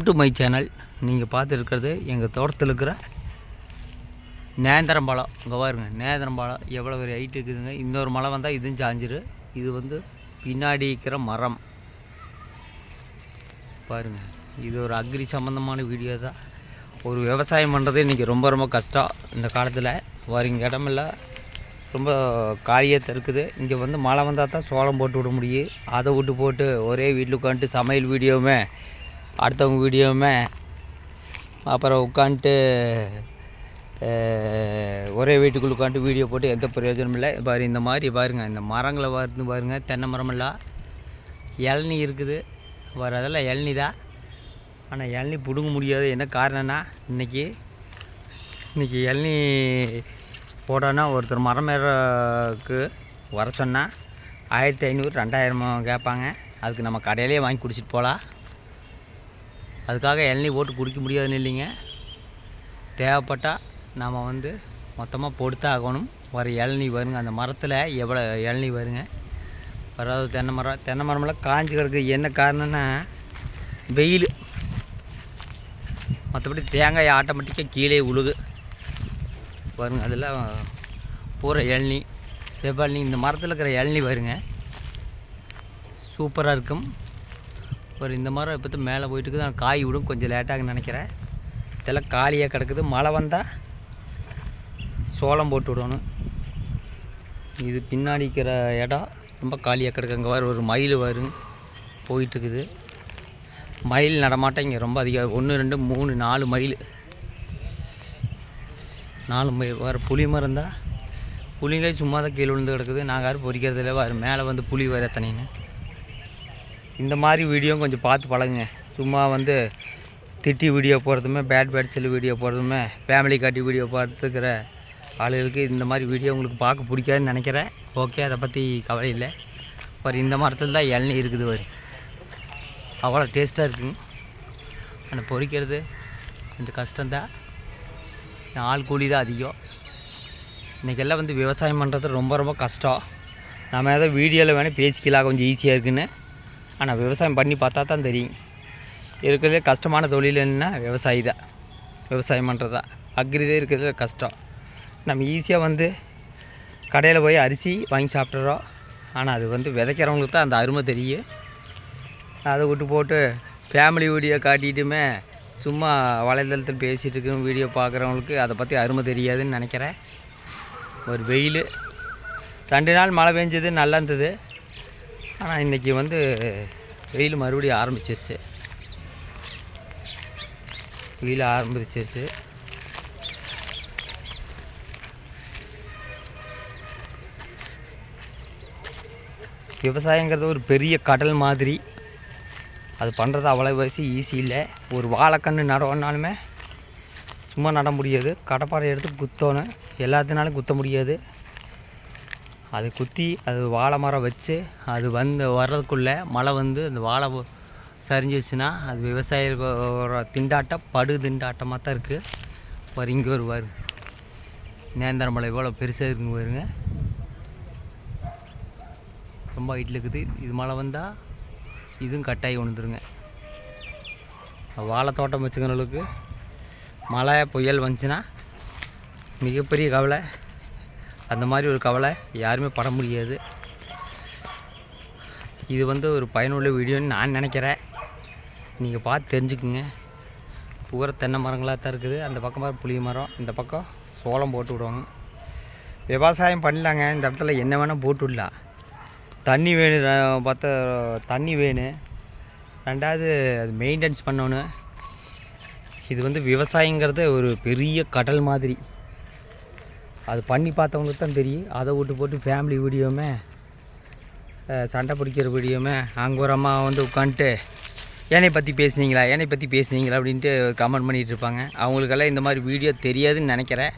To my channel நீங்கள் பார்த்துருக்கிறது எங்கள் தோட்டத்தில் இருக்கிற நேந்திரம்பழம். இங்கே பாருங்க நேந்திரம்பாலம் எவ்வளோ பெரிய ஹைட் இருக்குதுங்க. இன்னொரு மழை வந்தால் இதுவும் சாஞ்சிரு. இது வந்து பின்னாடி இருக்கிற மரம். பாருங்க இது ஒரு அக்ரி சம்மந்தமான வீடியோ தான். ஒரு விவசாயம் பண்ணுறது இன்றைக்கி ரொம்ப ரொம்ப கஷ்டம். இந்த காலத்தில் வருங்க இடமெல்லாம் ரொம்ப காலியாக இருக்குது. இங்கே வந்து மழை வந்தால் தான் சோளம் போட்டு விட முடியும். அதை விட்டு போட்டு ஒரே வீட்டில் உட்காந்துட்டு சமையல் வீடியோவுமே அடுத்தவங்க வீடியோவுமே அப்புறம் உட்காந்துட்டு ஒரே வீட்டுக்குள்ள உட்காந்துட்டு வீடியோ போட்டு எந்த பிரயோஜனமும் இல்லை. பாரு இந்த மாதிரி பாருங்கள் இந்த மரங்களை வருது பாருங்கள் தென்னை மரமெல்லாம் இளநீ இருக்குது. வர அதெல்லாம் இளநி தான். ஆனால் இளநீ பிடுங்க முடியாது. என்ன காரணம்னா இன்றைக்கி இன்றைக்கி இளநீ போடோன்னா ஒருத்தர் மரம் ஏறக்கு வர சொன்னால் ஆயிரத்தி ஐநூறு ரெண்டாயிரமும் கேட்பாங்க. அதுக்கு நம்ம கடையிலே வாங்கி குடிச்சிட்டு போகலாம். அதுக்காக இளநீ போட்டு குடிக்க முடியாதுன்னு இல்லைங்க. தேவைப்பட்டால் நாம் வந்து மொத்தமாக பொடுத்து ஆகணும். வர இளநீ வருங்க. அந்த மரத்தில் எவ்வளோ இளநீ வருங்க. வராது தென்னை மரம். தென்னை மரமெல்லாம் காஞ்சி கிடக்கு. என்ன காரணம்னா வெயில். மற்றபடி தேங்காய் ஆட்டோமேட்டிக்காக கீழே உழுகு வருங்க அதெல்லாம் பூரா இளநீ செவ்வளி இந்த மரத்தில் இருக்கிற இளநீ வருங்க. சூப்பராக இருக்கும். ஒரு இந்த மரம் இப்போ மேலே போயிட்டு இருக்குது. ஆனால் காய் விடும். கொஞ்சம் லேட்டாக நினைக்கிறேன். இதெல்லாம் காலியாக கிடக்குது. மழை வந்தால் சோளம் போட்டு விடணும். இது பின்னாடி இருக்கிற இடம் ரொம்ப காலியாக கிடக்கு. அங்கே வர ஒரு மயில் வரும் போயிட்டுருக்குது மயில் நடமாட்டம் இங்கே ரொம்ப அதிகம். ஒன்று ரெண்டு மூணு நாலு மயில். நாலு மயில். வர புளி மரம் தான் புளிங்காய் சும்மா தான் கீழே விழுந்து கிடக்குது. நாங்கள் யாரும் பொறிக்கிறதில்ல. வர மேலே வந்து புளி வர எத்தனைன்னு இந்த மாதிரி வீடியோ கொஞ்சம் பார்த்து பழகுங்க. சும்மா வந்து திட்டி வீடியோ போகிறதுமே பேட் பேட் செல்லு வீடியோ போகிறதுமே ஃபேமிலி காட்டி வீடியோ பார்த்துக்கிற ஆளுகளுக்கு இந்த மாதிரி வீடியோ உங்களுக்கு பார்க்க பிடிக்காதுன்னு நினைக்கிறேன். ஓகே அதை பற்றி கவலை இல்லை. ஒரு இந்த மரத்தில் தான் இளநீ இருக்குது வரு அவ்வளோ டேஸ்ட்டாக இருக்குங்க. ஆனால் பொறிக்கிறது கொஞ்சம் கஷ்டந்தான் ஆள் கூலி தான் அதிகம். இன்றைக்கெல்லாம் வந்து விவசாயம் பண்ணுறது ரொம்ப ரொம்ப கஷ்டம். நம்ம ஏதோ வீடியோவில் வேணால் பேசிக்கலாம் கொஞ்சம் ஈஸியாக இருக்குன்னு. ஆனால் விவசாயம் பண்ணி பார்த்தா தான் தெரியும். இருக்கிறதே கஷ்டமான தொழில் என்ன விவசாயி தான். விவசாயம் பண்ணுறது தான் அக்ரி இருக்கிறதுல கஷ்டம். நம்ம ஈஸியாக வந்து கடையில் போய் அரிசி வாங்கி சாப்பிட்றோம் ஆனால் அது வந்து விதைக்கிறவங்களுக்கு தான் அந்த அருமை தெரியும். அதை விட்டு போட்டு ஃபேமிலி வீடியோ காட்டிட்டுமே சும்மா வலைதளத்தில் பேசிகிட்டு இருக்கிற வீடியோ பார்க்குறவங்களுக்கு அதை பற்றி அருமை தெரியாதுன்னு நினைக்கிறேன். ஒரு வெயில். ரெண்டு நாள் மழை பெஞ்சது நல்லா இருந்தது. ஆனால் இன்றைக்கி வந்து வெயில் மறுபடியும் ஆரம்பிச்சிருச்சு. வெயில் ஆரம்பிச்சிருச்சு. விவசாயங்கிறது ஒரு பெரிய கடல் மாதிரி. அது பண்ணுறது அவ்வளோ வயசு ஈஸி இல்லை. ஒரு வாழைக்கன்று நடவுனாலுமே சும்மா நட முடியாது. கடப்பாறை எடுத்து குத்தணும். எல்லாத்தினாலும் குத்த முடியாது. அது குத்தி அது வாழை மரம் வச்சு அது வந்து வர்றதுக்குள்ளே மழை வந்து அந்த வாழை சரிஞ்சிச்சுன்னா அது விவசாயிகளோட திண்டாட்டம் படு திண்டாட்டமாக தான் இருக்குது பாரு இங்கே வருவார் நேந்திர மலை எவ்வளோ பெருசாக இருக்குங்க பாருங்க. ரொம்ப ஹைட்டில் இருக்குது. இது மழை வந்தால் இதுவும் கட்டாயி விழுந்துருங்க. வாழை தோட்டம் வச்சுக்கிறவங்களுக்கு மழை புயல் வந்துச்சுன்னா மிகப்பெரிய கவலை. அந்த மாதிரி ஒரு கவலை யாருமே பட முடியாது. இது வந்து ஒரு பயனுள்ள வீடியோன்னு நான் நினைக்கிறேன். நீங்கள் பார்த்து தெரிஞ்சுக்குங்க. பூரா தென்னை மரங்களாக தான் இருக்குது. அந்த பக்கம் பாரு புளிய மரம். இந்த பக்கம் சோளம் போட்டு விடுவாங்க. விவசாயம் பண்ணலாங்க. இந்த இடத்துல என்ன வேணால் போட்டு விடலாம். தண்ணி வேணும் பார்த்தா தண்ணி வேணும் ரெண்டாவது அது மெயின்டெனன்ஸ் பண்ணணும். இது வந்து விவசாயங்கிறது ஒரு பெரிய கடல் மாதிரி. அது பண்ணி பார்த்தவங்களுக்கு தான் தெரியும். அதை விட்டு போட்டு ஃபேமிலி வீடியோமே சண்டை பிடிக்கிற வீடியோமே அங்கே ஒரு அம்மா வந்து உட்காந்துட்டு என்னை பற்றி பேசுனீங்களா? என்னை பற்றி பேசுனீங்களா? அப்படின்ட்டு கமெண்ட் பண்ணிகிட்டு இருப்பாங்க. அவங்களுக்கெல்லாம் இந்த மாதிரி வீடியோ தெரியாதுன்னு நினைக்கிறேன்.